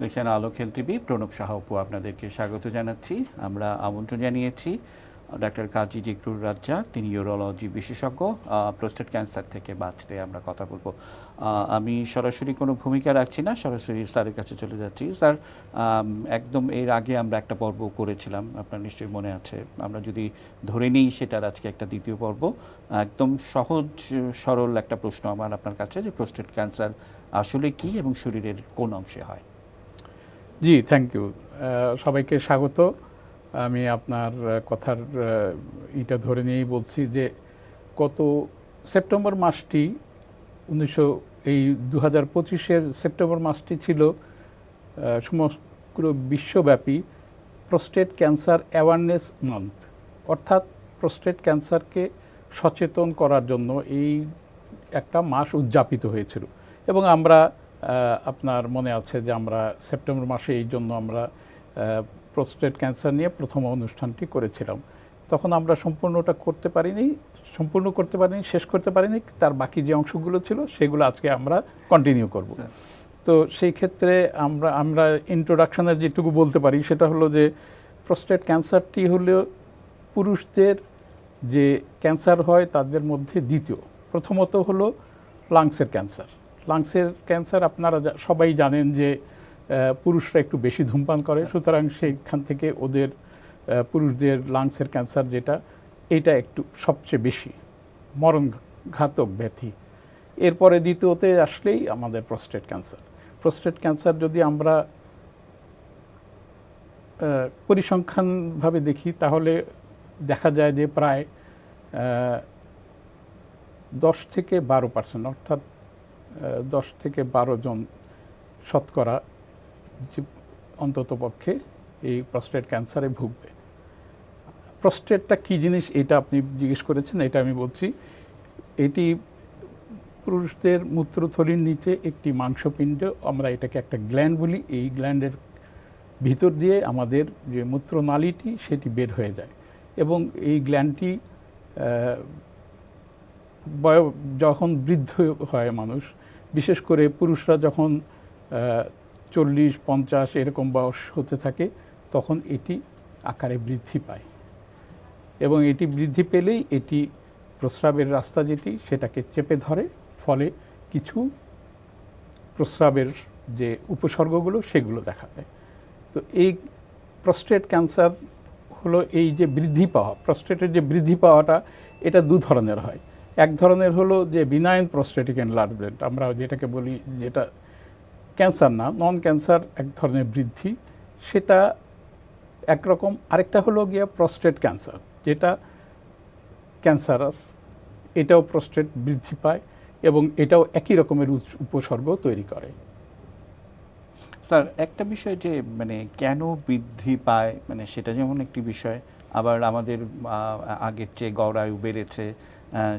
দেখছেন Alok health TV, Pranab Saha Apu আপনাদেরকে স্বাগত জানাচ্ছি। আমরা আমন্ত্রণ জানিয়েছি ডাক্তার কাজী জিকরুর রাজ্জাক, তিনি ইউরোলজি বিশেষজ্ঞ প্রোস্টেট ক্যান্সার থেকে বাঁচতে আমরা কথা বলব। আমি সরাসরি কোনো ভূমিকা রাখছি না, সরাসরি স্যারের কাছে চলে যাচ্ছি। স্যার একদম এর আগে আমরা একটা পর্ব করেছিলাম, আপনার নিশ্চয়ই মনে আছে। আমরা যদি ধরে নিই সেটার আজকে একটা দ্বিতীয় পর্ব, একদম সহজ, সরল একটা প্রশ্ন আমার, আপনার কাছে যে প্রোস্টেট ক্যান্সার আসলে কি এবং শরীরের কোন অংশে হয়? জি থ্যাংক ইউ সবাইকে স্বাগত। আমি আপনার কথার ইটা ধরে নিয়েই বলছি যে গত সেপ্টেম্বর মাসটি উনিশশো, এই দু হাজার পঁচিশের সেপ্টেম্বর মাসটি ছিল সমগ্র বিশ্বব্যাপী প্রস্টেট ক্যান্সার অ্যাওয়ারনেস মান্থ অর্থাৎ প্রস্টেট ক্যান্সারকে সচেতন করার জন্য এই একটা মাস উদযাপিত হয়েছিল। এবং আমরা আপনার মনে আছে যে আমরা সেপ্টেম্বর মাসে এই জন্য আমরা প্রোস্টেট ক্যান্সার নিয়ে প্রথম অনুষ্ঠানটি করেছিলাম। তখন আমরা সম্পূর্ণটা করতে পারিনি সম্পূর্ণ করতে পারিনি শেষ করতে পারিনি তার বাকি যে অংশগুলো ছিল সেগুলো আজকে আমরা কন্টিনিউ করব। তো সেই ক্ষেত্রে আমরা আমরা ইন্ট্রোডাকশনের যেটুকু বলতে পারি সেটা হলো যে প্রোস্টেট ক্যান্সারটি হলো পুরুষদের যে ক্যান্সার হয় তাদের মধ্যে দ্বিতীয়। প্রথমত হলো লাংসের ক্যান্সার। লাংসের ক্যান্সার আপনারা সবাই জানেন যে পুরুষরা একটু বেশি ধূমপান করে। সুতরাং সেইখান থেকে ওদের পুরুষদের লাংসের ক্যান্সার যেটা এটা একটু সবচেয়ে বেশি মরণ ঘাতক ব্যাধি। এরপরে দ্বিতীয়তে আসলেই আমাদের প্রস্টেট ক্যান্সার প্রস্টেট ক্যান্সার যদি আমরা পরিসংখ্যানভাবে দেখি তাহলে দেখা যায় যে প্রায় দশ থেকে বারো পার্সেন্ট অর্থাৎ দশ থেকে বারো জন শতকরা অন্তত পক্ষে এই প্রস্টেট ক্যান্সারে ভুগবে। প্রস্টেটটা কী জিনিস এটা আপনি জিজ্ঞেস করেছেন, এটা আমি বলছি। এটি পুরুষদের মূত্রথলির নিচে একটি মাংসপিণ্ড, আমরা এটাকে একটা গ্ল্যান্ড বলি। এই গ্ল্যান্ডের ভিতর দিয়ে আমাদের যে মূত্রনালীটি, সেটি বের হয়ে যায়। এবং এই গ্ল্যান্ডটি বয় যখন বৃদ্ধ হয় মানুষ বিশেষ করে পুরুষরা যখন চল্লিশ, পঞ্চাশ এরকম বয়স হতে থাকে, তখন এটি আকারে বৃদ্ধি পায়। এবং এটি বৃদ্ধি পেলেই এটি প্রস্রাবের রাস্তা যেটি, সেটাকে চেপে ধরে, ফলে কিছু প্রস্রাবের যে উপসর্গগুলো, সেগুলো দেখা দেয়। তো এই প্রস্টেট ক্যান্সার হলো এই যে বৃদ্ধি পাওয়া প্রস্টেটের যে বৃদ্ধি পাওয়াটা, এটা দু ধরনের হয়। এক ধরনের হলো যে বিনাইন প্রস্টেটিক এনলার্জমেন্ট আমরা যেটাকে বলি যেটা ক্যান্সার না নন ক্যান্সার এক ধরনের বৃদ্ধি, সেটা একরকম আরেকটা হলো গিয়া প্রস্টেট ক্যান্সার যেটা ক্যান্সারাস এটাও প্রস্টেট বৃদ্ধি পায় এবং এটাও একই রকমের উপসর্গ তৈরি করে। স্যার, একটা বিষয় যে মানে কেন বৃদ্ধি পায় মানে সেটা যেমন একটি বিষয়, আবার আমাদের আগের চেয়ে গড়ায়ু বেড়েছে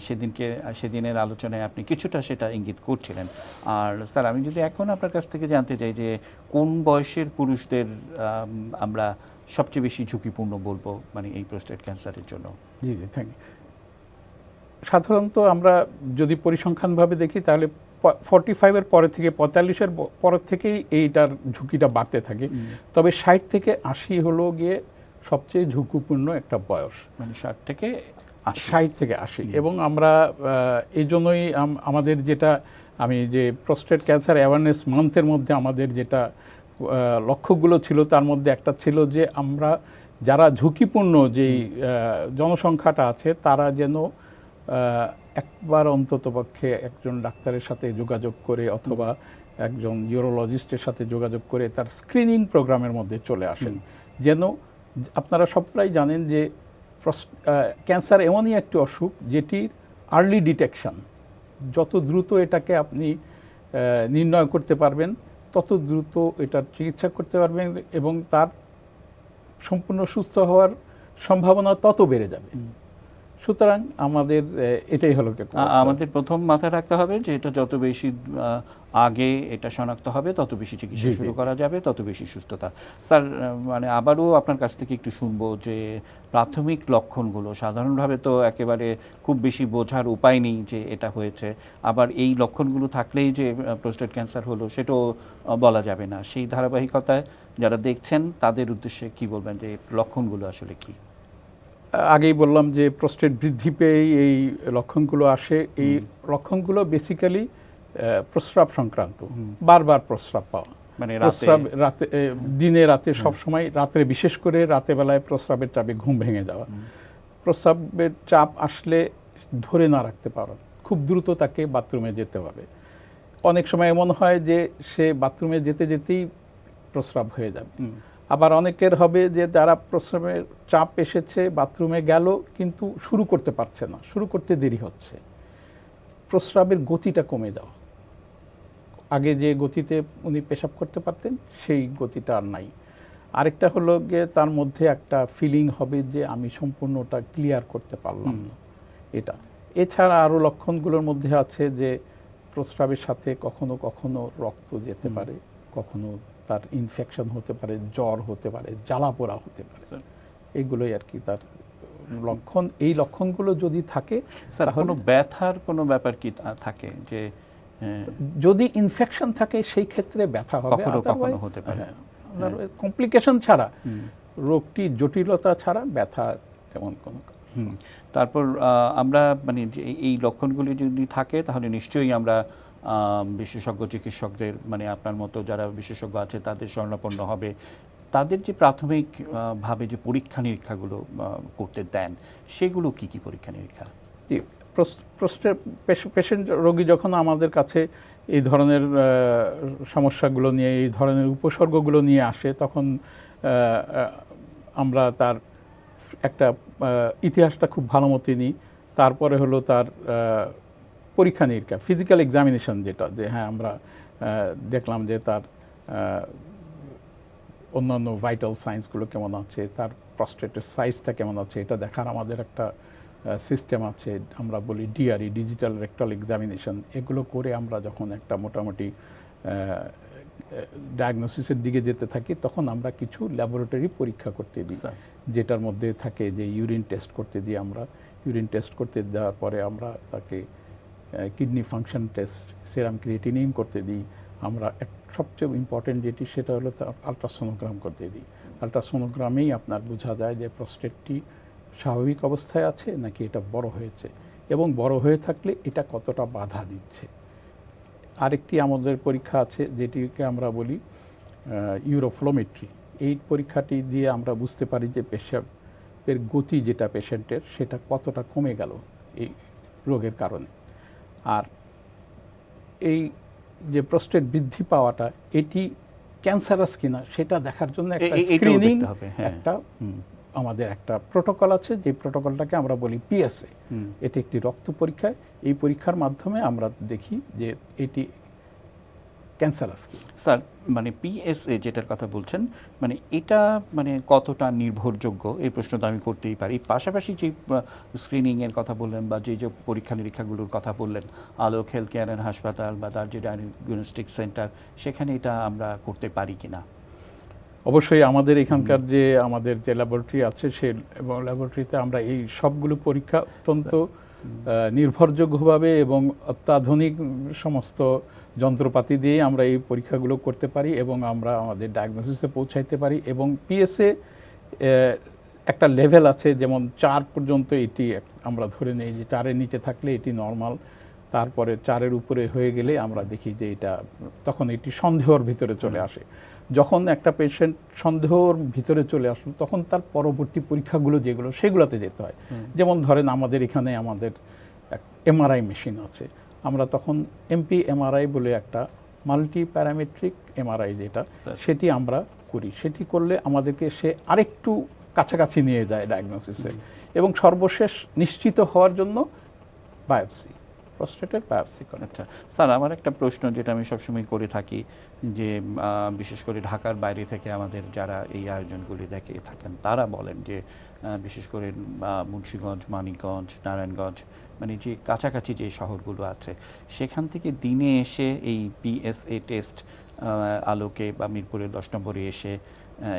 সেদিনকে সেদিনের আলোচনায় আপনি কিছুটা সেটা ইঙ্গিত করছিলেন। আর স্যার আমি যদি এখন আপনার কাছ থেকে জানতে চাই যে কোন বয়সের পুরুষদের আমরা সবচেয়ে বেশি ঝুঁকিপূর্ণ বলব মানে এই প্রোস্টেট ক্যান্সারের জন্য? জি জি থ্যাংক সাধারণত আমরা যদি পরিসংখ্যানভাবে দেখি তাহলে ফর্টি ফাইভের পরে থেকে পঁয়তাল্লিশের পর থেকেই এইটার ঝুঁকিটা বাড়তে থাকে। তবে ষাট থেকে আশি হলো গিয়ে সবচেয়ে ঝুঁকিপূর্ণ একটা বয়স। মানে ষাট থেকে ষাট থেকে আশি। এবং আমরা এই জন্যই আমাদের যেটা আমি যে প্রস্টেট ক্যান্সার অ্যাওয়ারনেস মান্থের মধ্যে আমাদের যেটা লক্ষ্যগুলো ছিল তার মধ্যে একটা ছিল যে আমরা যারা ঝুঁকিপূর্ণ যেই জনসংখ্যাটা আছে তারা যেন একবার অন্তত পক্ষে একজন ডাক্তারের সাথে যোগাযোগ করে অথবা একজন ইউরোলজিস্টের সাথে যোগাযোগ করে তার স্ক্রিনিং প্রোগ্রামের মধ্যে চলে আসেন। যেন আপনারা সবাই জানেন যে ক্যান্সার এমনই একটি অসুখ যেটির আর্লি ডিটেকশন যত দ্রুত এটাকে আপনি নির্ণয় করতে পারবেন, তত দ্রুত এটার চিকিৎসা করতে পারবেন এবং তার সম্পূর্ণ সুস্থ হওয়ার সম্ভাবনা তত বেড়ে যাবে। সুতরাং আমাদের এটাই হলো কি আমাদের প্রথম মাথায় রাখতে হবে যে এটা যত বেশি আগে এটা শনাক্ত হবে তত বেশি চিকিৎসা। শুরু করা যাবে তত বেশি সুস্থতা। স্যার মানে আবারও আপনার কাছ থেকে একটু শুনব যে প্রাথমিক লক্ষণগুলো সাধারণভাবে তো একেবারে খুব বেশি বোঝার উপায় নেই যে এটা হয়েছে। আবার এই লক্ষণগুলো থাকলেই যে প্রোস্টেট ক্যান্সার হলো সেটাও বলা যাবে না। সেই ধারাবাহিকতায় যারা দেখছেন তাদের উদ্দেশ্যে কি বলবেন যে লক্ষণগুলো আসলে কি? আগেই বললাম যে প্রস্টেট বৃদ্ধি পেয়েই এই লক্ষণগুলো আসে। এই লক্ষণগুলো বেসিক্যালি প্রস্রাব সংক্রান্ত। বারবার প্রস্রাব পাওয়া। মানে রাতে প্রস্রাব রাতে দিনে রাতে সব সময় রাত্রে বিশেষ করে রাতে বেলায় প্রস্রাবের চাপে ঘুম ভেঙে যাওয়া। প্রস্রাবের চাপ আসলে ধরে না রাখতে পারো। খুব দ্রুত তাকে বাথরুমে যেতে হবে। অনেক সময় এমন হয় যে সে বাথরুমে যেতে যেতেই প্রস্রাব হয়ে যাবে। আবার অনেকের হবে যে যারা প্রস্রাবের চাপ এসেছে বাথরুমে গেল কিন্তু শুরু করতে পারছে না শুরু করতে দেরি হচ্ছে। প্রস্রাবের গতিটা কমে যাওয়া। আগে যে গতিতে উনি পেশাব করতে পারতেন সেই গতিটা আর নাই। আরেকটা হলো গিয়ে তার মধ্যে একটা ফিলিং হবে যে আমি সম্পূর্ণটা ক্লিয়ার করতে পারলাম না। এটা। এছাড়া আরও লক্ষণগুলোর মধ্যে আছে যে প্রস্রাবের সাথে কখনো কখনো রক্ত যেতে পারে কখনো তার ইনফেকশন হতে পারে জ্বর হতে পারে জ্বালা পোড়া হতে পারে। এগুলোই আর কি তার লক্ষণ। এই লক্ষণগুলো যদি থাকে স্যার কোনো ব্যথার কোনো ব্যাপার কি থাকে যে যদি ইনফেকশন থাকে সেই ক্ষেত্রে ব্যথা হবে। কখনো কখনো হতে পারে। কমপ্লিকেশন ছাড়া রোগটি জটিলতা ছাড়া ব্যথা তেমন কোনো তারপর আমরা মানে যে এই- লক্ষণগুলি যদি থাকে তাহলে নিশ্চয়ই আমরা বিশেষজ্ঞ চিকিৎসকদের মানে আপনার মতো যারা বিশেষজ্ঞ আছে তাদের শরণাপন্ন হবে। তাদের যে প্রাথমিক আহ, ভাবে যে পরীক্ষা নিরীক্ষাগুলো করতে দেন সেগুলো কি কি পরীক্ষা নিরীক্ষা? পেশেন্ট রোগী যখন আমাদের কাছে এই ধরনের সমস্যাগুলো নিয়ে এই ধরনের উপসর্গগুলো নিয়ে আসে তখন আমরা তার একটা ইতিহাসটা খুব ভালো মতো নিই। তারপরে হলো তার পরীক্ষা নিরীক্ষা ফিজিক্যাল এক্সামিনেশন যেটা যে হ্যাঁ আমরা দেখলাম যে তার অন্যান্য ভাইটাল সায়েন্সগুলো কেমন আছে তার প্রস্টেটের সাইজটা কেমন আছে এটা দেখার আমাদের একটা সিস্টেম আছে আমরা বলি ডিআরই ডিজিটাল রেক্টাল এক্সামিনেশন এগুলো করে আমরা যখন একটা মোটামুটি ডায়াগনোসিসের দিকে যেতে থাকি তখন আমরা কিছু ল্যাবরেটরি পরীক্ষা করতে দিই। যেটার মধ্যে থাকে যে ইউরিন টেস্ট করতে দিই আমরা ইউরিন টেস্ট করতে দেওয়ার পরে আমরা তাকে kidney function test, serum creatinine করতে দিই। আমরা এক সবচেয়ে ইম্পর্টেন্ট যেটি, সেটা হলো আলট্রাসোনোগ্রাম করতে দিই। আলট্রাসোনোগ্রামেই আপনার বোঝা যায় যে প্রস্টেটটি স্বাভাবিক অবস্থায় আছে নাকি এটা বড় হয়েছে এবং বড় হয়ে থাকলে এটা কতটা বাধা দিচ্ছে। আরেকটি আমাদের পরীক্ষা আছে যেটিকে আমরা বলি ইউরোফ্লোমেট্রি এই পরীক্ষাটি দিয়ে আমরা বুঝতে পারি যে পেশাবের গতি যেটা পেশেন্টের, সেটা কতটা কমে গেল এই রোগের কারণে। আর এই যে প্রস্টেট বৃদ্ধি পাওয়াটা এটি ক্যান্সারাস কিনা সেটা দেখার জন্য একটা স্ক্রিনিং হবে, হ্যাঁ। একটা আমাদের একটা প্রোটোকল আছে যে প্রোটোকলটাকে আমরা বলি পিএসএ। এটি একটি রক্ত পরীক্ষা এই পরীক্ষার মাধ্যমে আমরা দেখি যে এটি ক্যান্সারাস স্যার মানে পিএসএ যেটার কথা বলছেন মানে এটা মানে কতটা নির্ভরযোগ্য? এই প্রশ্ন তো আমি করতেই পারি। পাশাপাশি যে স্ক্রিনিংয়ের কথা বললেন বা যে যে পরীক্ষা নিরীক্ষাগুলোর কথা বললেন আলোক হেলথ কেয়ার অ্যান্ড হাসপাতাল বা তার যে ডায়াগনস্টিক সেন্টার সেখানে এটা আমরা করতে পারি কি না অবশ্যই আমাদের এখানকার যে আমাদের যে ল্যাবরেটরি আছে সে এবং ল্যাবরেটরিতে আমরা এই সবগুলো পরীক্ষা অত্যন্ত নির্ভরযোগ্যভাবে এবং অত্যাধুনিক সমস্ত যন্ত্রপাতি দিয়ে আমরা এই পরীক্ষাগুলো করতে পারি এবং আমরা আমাদের ডায়াগনোসিসে পৌঁছাইতে পারি এবং পিএসএ একটা লেভেল আছে যেমন চার পর্যন্ত এটি এক- আমরা ধরে নেই যে চারের নিচে থাকলে এটি নর্মাল তারপরে চারের উপরে হয়ে গেলে আমরা দেখি যে এটা তখন এটি সন্দেহর ভিতরে চলে আসে। যখন একটা পেশেন্ট সন্দেহর ভিতরে চলে আসলো তখন তার পরবর্তী পরীক্ষাগুলো যেগুলো সেগুলোতে যেতে হয়। যেমন ধরেন আমাদের এখানে আমাদের এমআরআই মেশিন আছে। আমরা তখন এমপি এমআরআই বলে একটা মাল্টি প্যারামেট্রিক এমআরআই যেটা। সেটি আমরা করি। সেটি করলে আমাদেরকে সে আরেকটু কাছাকাছি নিয়ে যায় ডায়াগনোসিসে এবং সর্বশেষ নিশ্চিত হওয়ার জন্য বায়োপসি প্রস্টেটের বায়োপসি করে। আচ্ছা স্যার আমার একটা প্রশ্ন যেটা আমি সবসময় করে থাকি যে বিশেষ করে ঢাকার বাইরে থেকে আমাদের যারা এই আয়োজনগুলি দেখে থাকেন তারা বলেন যে বিশেষ করে মুন্সিগঞ্জ মানিকগঞ্জ নারায়ণগঞ্জ মানে যে কাছাকাছি যে শহরগুলো আছে সেখান থেকে দিনে এসে এই বিএসএ টেস্ট আলোকে বা মিরপুরের দশ নম্বরে এসে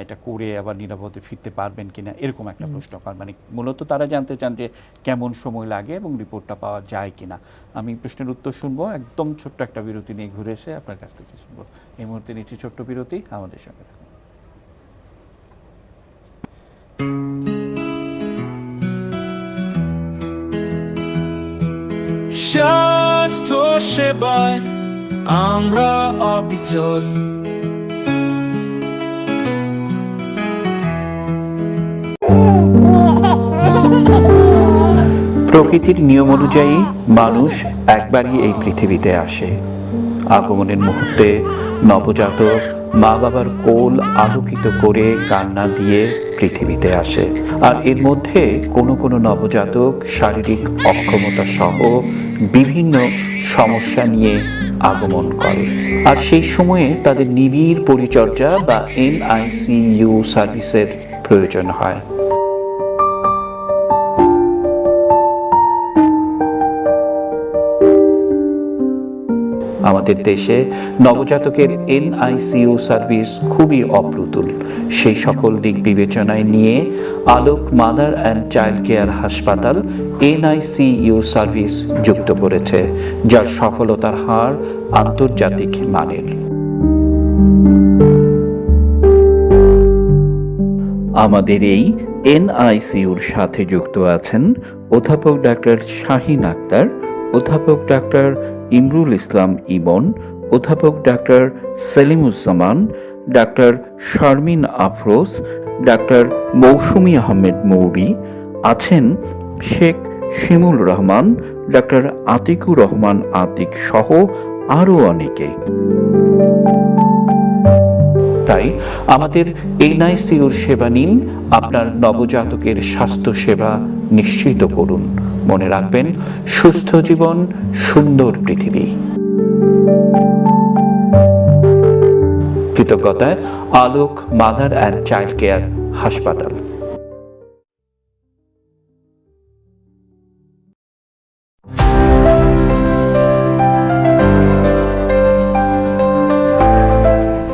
এটা করে আবার নিরাপদে ফিরতে পারবেন কিনা এরকম একটা প্রশ্ন কর। মানে মূলত তারা জানতে চান যে কেমন সময় লাগে এবং রিপোর্টটা পাওয়া যায় কিনা। আমি প্রশ্নের উত্তর শুনব একদম ছোট্ট একটা বিরতি নিয়ে ঘুরে এসে আপনার কাছ থেকে শুনব। এই মুহূর্তে নিচ্ছি ছোট্ট বিরতি আমাদের সঙ্গে থাকুন। স্বাস্থ্য সেবায় আমরা অবিচল। প্রকৃতির নিয়ম অনুযায়ী মানুষ একবারই এই পৃথিবীতে আসে। আগমনের মুহূর্তে নবজাতক মা বাবার কোল আলোকিত করে কান্না দিয়ে পৃথিবীতে আসে। আর এর মধ্যে কোনো কোনো নবজাতক শারীরিক অক্ষমতা সহ বিভিন্ন সমস্যা নিয়ে আগমন করে। আর সেই সময়ে তাদের নিবিড় পরিচর্যা বা এনআইসিইউ সার্ভিসের প্রয়োজন হয়। আমাদের দেশে নবজাতকের এনআইসিইউ সার্ভিস খুবই অপ্রতুল। সেই সকল দিক বিবেচনায় নিয়ে Alok, mother and child care হাসপাতাল এনআইসিইউ সার্ভিস যুক্ত করেছে, যার সফলতার হার আন্তর্জাতিক মানের। আমাদের এই এনআইসিউর সাথে যুক্ত আছেন অধ্যাপক ডাক্তার শাহিন আক্তার, অধ্যাপক ডাক্তার ইমরুল ইসলাম ইবন, অধ্যাপক doctor Selimuzzaman, doctor Sharmin Afroz, doctor Mousumi Ahmed Mouri, আছেন শেখ শিমুল রহমান, ডাক্তার আতিকুর রহমান আতিক সহ আরও অনেকে। তাই আমাদের এনআইসিউর সেবা নিন, আপনার নবজাতকের স্বাস্থ্য সেবা নিশ্চিত করুন। মনে রাখবেন, সুস্থ জীবন, সুন্দর পৃথিবী। কৃতজ্ঞতায় Alok mother and child care হাসপাতাল।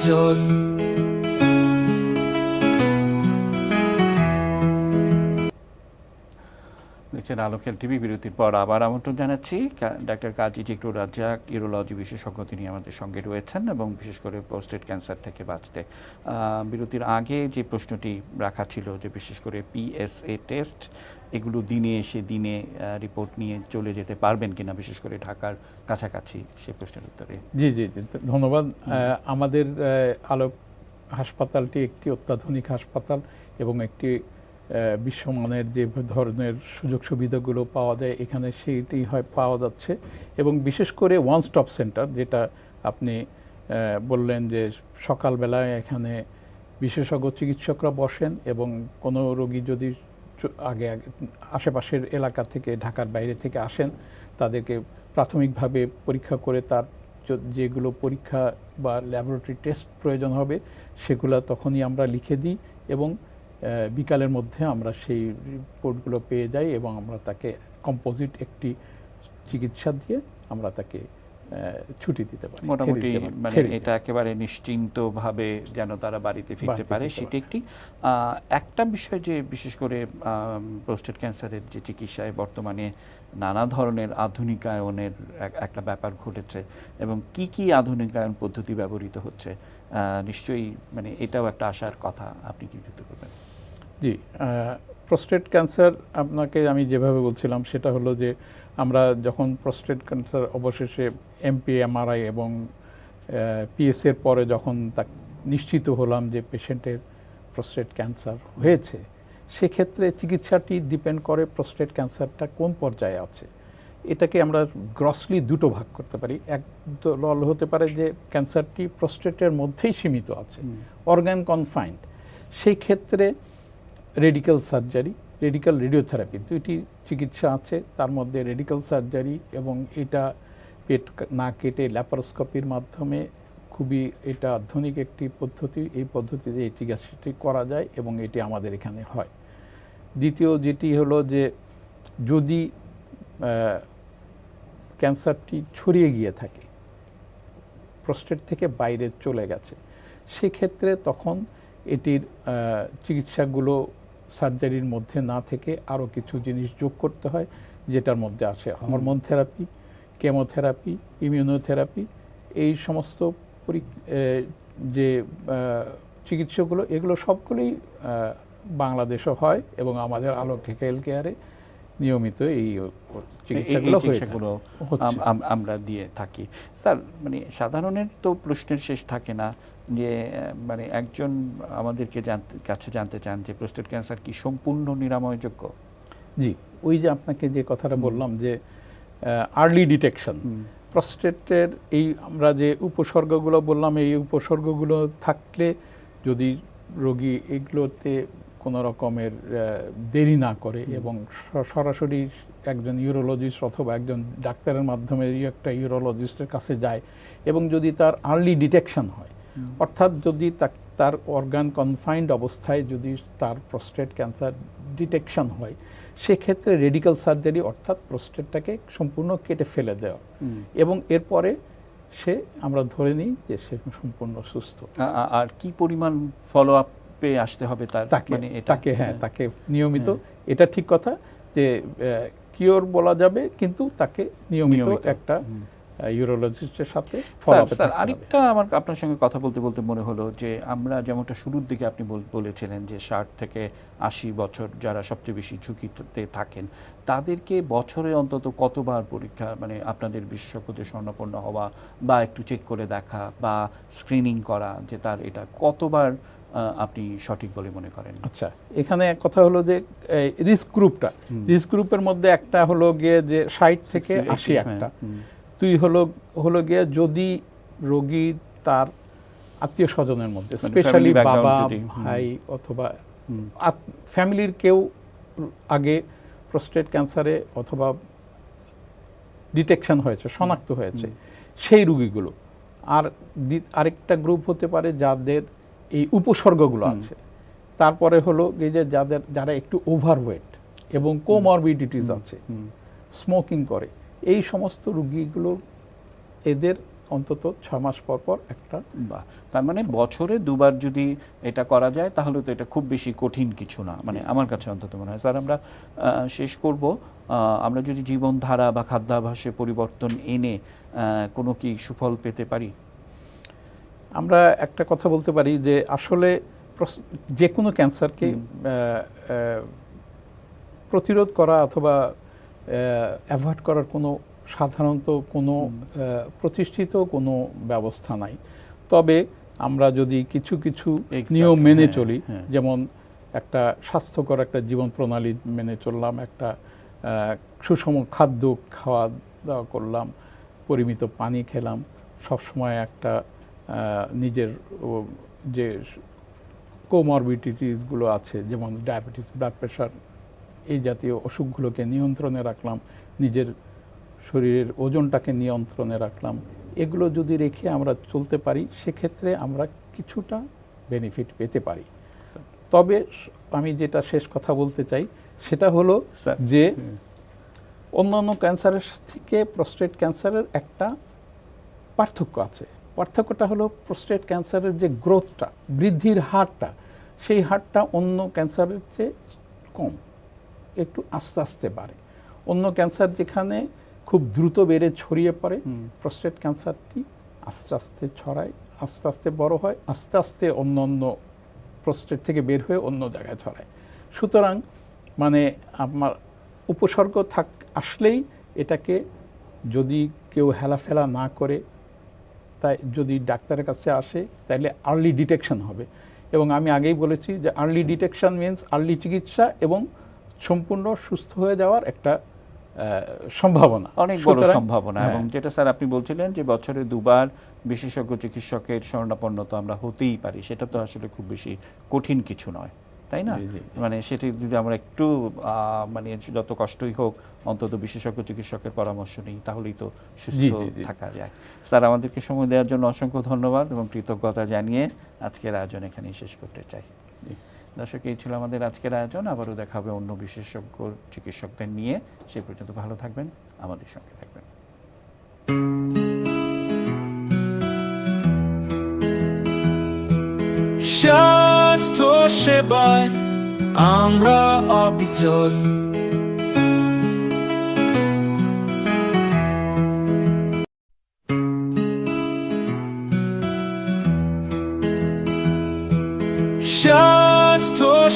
অবিচল দেখছেন আলোকের টিভি বিরতির পর আবার আমন্ত্রণ জানাচ্ছি। ডাক্তার কাজী টিকটু রাজ্জাক, ইউরোলজি বিশেষজ্ঞ তিনি আমাদের সঙ্গে রয়েছেন এবং বিশেষ করে প্রোস্টেট ক্যান্সার থেকে বাঁচতে। বিরতির আগে যে প্রশ্নটি রাখা ছিল যে বিশেষ করে পিএসএ টেস্ট এগুলো দিনে এসে দিনে রিপোর্ট নিয়ে চলে যেতে পারবেন কিনা, বিশেষ করে ঢাকার কাছাকাছি সেই প্রশ্নের উত্তরে। জি জি জি ধন্যবাদ। আমাদের আলোক হাসপাতালটি একটি অত্যাধুনিক হাসপাতাল এবং একটি বিশ্বমানের যে ধরনের সুযোগ সুবিধাগুলো পাওয়া যায়, এখানে সেইটি হয়, পাওয়া যাচ্ছে। এবং বিশেষ করে ওয়ান স্টপ সেন্টার যেটা আপনি বললেন যে সকালবেলায় এখানে বিশেষজ্ঞ চিকিৎসকরা বসেন এবং কোনো রোগী যদি আগে আগে আশেপাশের এলাকা থেকে, ঢাকার বাইরে থেকে আসেন, তাদেরকে প্রাথমিকভাবে পরীক্ষা করে তার যেগুলো পরীক্ষা বা ল্যাবরেটরি টেস্ট প্রয়োজন হবে, সেগুলো তখনই আমরা লিখে দিই এবং বিকালের মধ্যে আমরা সেই রিপোর্টগুলো পেয়ে যাই এবং আমরা তাকে কম্পোজিট একটি চিকিৎসা দিয়ে আমরা তাকে ছুটি দিতে পারি মোটামুটি মানে এটা একেবারে নিশ্চিন্তভাবে যেন তারা বাড়িতে ফিরতে পারে। সেটা একটি একটা বিষয় যে বিশেষ করে প্রোস্টেট ক্যান্সারের যে চিকিৎসায় বর্তমানে নানা ধরনের আধুনিকায়নের একটা ব্যাপার ঘটেছে এবং কি কি আধুনিকায়ন পদ্ধতি ব্যবহৃত হচ্ছে আহ, নিশ্চয়ই মানে এটাও একটা আশার কথা আপনি কি যুক্ত করবেন? জি প্রোস্টেট ক্যান্সার আপনাকে আমি যেভাবে বলছিলাম সেটা হলো যে আমরা যখন প্রস্টেট ক্যান্সার অবশেষে এমপি এমআরআই এবং পিএস এর পরে যখন তা নিশ্চিত হলাম যে পেশেন্টের প্রস্টেট ক্যান্সার হয়েছে সেক্ষেত্রে চিকিৎসাটি ডিপেন্ড করে প্রস্টেট ক্যান্সারটা কোন পর্যায়ে আছে। এটাকে আমরা গ্রসলি দুটো ভাগ করতে পারি। এক দল হতে পারে যে ক্যান্সারটি প্রস্টেটের মধ্যেই সীমিত আছে অর্গান কনফাইন্ড সেই ক্ষেত্রে রেডিক্যাল সার্জারি রেডিক্যাল রেডিওথেরাপি দুইটি চিকিৎসা আছে, তার মধ্যে রেডিক্যাল সার্জারি এবং এটা পেট না কেটে ল্যাপারোস্কোপির মাধ্যমে খুবই এটা আধুনিক একটি পদ্ধতি। এই পদ্ধতিতে এই চিকিৎসাটি করা যায় এবং এটি আমাদের এখানে হয়। দ্বিতীয় যেটি হলো যে যদি ক্যান্সারটি ছড়িয়ে গিয়ে থাকে, প্রস্টেট থেকে বাইরে চলে গেছে, সেক্ষেত্রে তখন এটির চিকিৎসাগুলো সার্জারির মধ্যে না থেকে আরও কিছু জিনিস যোগ করতে হয় যেটার মধ্যে আসে হরমোন থেরাপি কেমোথেরাপি ইমিউনোথেরাপি এই সমস্ত পরি- যে চিকিৎসাগুলো এগুলো সবগুলোই বাংলাদেশও হয় এবং আমাদের আলোক হেলথ কেয়ারে নিয়মিত এই চিকিৎসাগুলো আমরা দিয়ে থাকি। স্যার মানে সাধারণের তো প্রশ্নের শেষ থাকে না। যে মানে একজন আমাদেরকে জানতে কাছে জানতে চান যে প্রোস্টেট ক্যান্সার কি সম্পূর্ণ নিরাময়যোগ্য? জি ওই যে আপনাকে যে কথাটা বললাম যে আর্লি ডিটেকশন প্রস্টেটের এই আমরা যে উপসর্গগুলো বললাম এই উপসর্গগুলো থাকলে যদি রোগী এগুলোতে কোনো রকমের দেরি না করে এবং সরাসরি একজন ইউরোলজিস্ট অথবা একজন ডাক্তারের মাধ্যমে একটা ইউরোলজিস্টের কাছে যায় এবং যদি তার আর্লি ডিটেকশন হয় অর্থাৎ যদি তার অর্গান কনফাইন্ড অবস্থায় যদি তার প্রস্টেট ক্যান্সার ডিটেকশন হয় সেক্ষেত্রে রেডিক্যাল সার্জারি অর্থাৎ প্রস্টেটটাকে সম্পূর্ণ কেটে ফেলে দেওয়া। এবং এরপরে সে আমরা ধরে নিই যে সে সম্পূর্ণ সুস্থ। আর কি পরিমাণ ফলো আপে আসতে হবে তার? তাকে মানে তাকে হ্যাঁ তাকে নিয়মিত। এটা ঠিক কথা যে কিওর বলা যাবে কিন্তু তাকে নিয়মিত, একটা ইউরোলজিস্টের সাথে স্যার আরেকটা আমার আপনার সঙ্গে কথা বলতে বলতে মনে হলো যে আমরা যেমনটা শুরুর দিকে আপনি বলেছিলেন যে ষাট থেকে আশি বছর যারা সবচেয়ে বেশি ঝুঁকিতে থাকেন তাদেরকে বছরে অন্তত কতবার পরীক্ষা মানে আপনাদের বিশেষজ্ঞদের স্বর্ণপন্ন হওয়া বা একটু চেক করে দেখা বা স্ক্রিনিং করা যে তার এটা কতবার আপনি সঠিক বলে মনে করেন? আচ্ছা এখানে এক কথা হলো যে রিস্ক গ্রুপটা রিস্ক গ্রুপের মধ্যে একটা হলো গিয়ে যে ষাট থেকে আশি 80, একটা। তুই হলো হলো গিয়ে যদি রোগী তার আত্মীয় স্বজনের মধ্যে মানে স্পেশালি বাবা ভাই অথবা ফ্যামিলির কেউ আগে প্রস্টেট ক্যান্সারে অথবা ডিটেকশন হয়েছে শনাক্ত হয়েছে সেই রুগীগুলো। আর আরেকটা গ্রুপ হতে পারে যাদের এই উপসর্গগুলো আছে। তারপরে হলো এই যে যাদের যারা একটু ওভারওয়েট এবং কোমরবিডিটিস আছে স্মোকিং করে এই সমস্ত রুগীগুলো এদের অন্তত ছ মাস পর পর একটা বা তার মানে বছরে দুবার যদি এটা করা যায় তাহলে তো এটা খুব বেশি কঠিন কিছু না। মানে আমার কাছে অন্তত মনে হয়। স্যার আমরা শেষ করব। আমরা যদি জীবনধারা বা খাদ্যাভাসে পরিবর্তন এনে কোনো কি সুফল পেতে পারি? আমরা একটা কথা বলতে পারি যে আসলে যে কোনো ক্যান্সারকে প্রতিরোধ করা অথবা অ্যাভয়েড করার কোনো সাধারণত কোনো প্রতিষ্ঠিত কোনো ব্যবস্থা নাই তবে আমরা যদি কিছু কিছু নিয়ম মেনে হ্যাঁ, চলি হ্যাঁ। যেমন একটা স্বাস্থ্যকর একটা জীবন প্রণালী মেনে চললাম একটা সুষম খাদ্য খাওয়া দাওয়া করলাম পরিমিত পানি খেলাম সবসময় একটা নিজের যে কোমরবিডিটিসগুলো আছে যেমন ডায়াবেটিস ব্লাড প্রেশার এই জাতীয় অসুখগুলোকে নিয়ন্ত্রণে রাখলাম নিজের শরীরের ওজনটাকে নিয়ন্ত্রণে রাখলাম। এগুলো যদি রেখে আমরা চলতে পারি সেক্ষেত্রে আমরা কিছুটা বেনিফিট পেতে পারি। তবে আমি যেটা শেষ কথা বলতে চাই সেটা হলো। যে অন্যান্য ক্যান্সারের থেকে প্রস্টেট ক্যান্সারের একটা পার্থক্য আছে। পার্থক্যটা হলো প্রস্টেট ক্যান্সারের যে গ্রোথটা বৃদ্ধির হারটা সেই হারটা অন্য ক্যান্সারের চেয়ে কম। একটু আস্তে আস্তে বাড়ে। অন্য ক্যান্সার যেখানে খুব দ্রুত বেড়ে ছড়িয়ে পড়ে প্রস্টেট ক্যান্সারটি আস্তে আস্তে ছড়ায় আস্তে আস্তে বড় হয় আস্তে আস্তে অন্য অন্য প্রস্টেট থেকে বের হয়ে অন্য জায়গায় ছড়ায়। সুতরাং মানে আমার উপসর্গ থাক আসলেই এটাকে যদি কেউ হেলাফেলা না করে তাই যদি ডাক্তারের কাছে আসে তাহলে আর্লি ডিটেকশন হবে। এবং আমি আগেই বলেছি যে আর্লি ডিটেকশন মিন্স আর্লি চিকিৎসা এবং সম্পূর্ণ সুস্থ হয়ে যাওয়ার একটা সম্ভাবনা অনেক বড় সম্ভাবনা হ্যাঁ, এবং যেটা স্যার আপনি বলছিলেন যে বছরে দুবার বিশেষজ্ঞ চিকিৎসকের শরণাপন্ন তো আমরা হতেই পারি সেটা তো আসলে খুব বেশি কঠিন কিছু নয় তাই না। মানে সেটি যদি আমরা একটু মানে যত কষ্টই হোক অন্তত বিশেষজ্ঞ চিকিৎসকের পরামর্শ নিই তাহলেই তো সুস্থ। থাকা যায় স্যার আমাদেরকে সময় দেওয়ার জন্য অসংখ্য ধন্যবাদ এবং কৃতজ্ঞতা জানিয়ে আজকের আয়োজন এখানেই শেষ করতে চাই। দর্শক এই ছিল আমাদের আজকের আয়োজন। আবারও দেখা হবে অন্য বিশেষজ্ঞ চিকিৎসকদের নিয়ে। সে পর্যন্ত ভালো থাকবেন, আমাদের সঙ্গে থাকবেন। স্বাস্থ্য সেবায় আমরা অবিচল।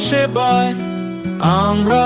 সেবায় আমরা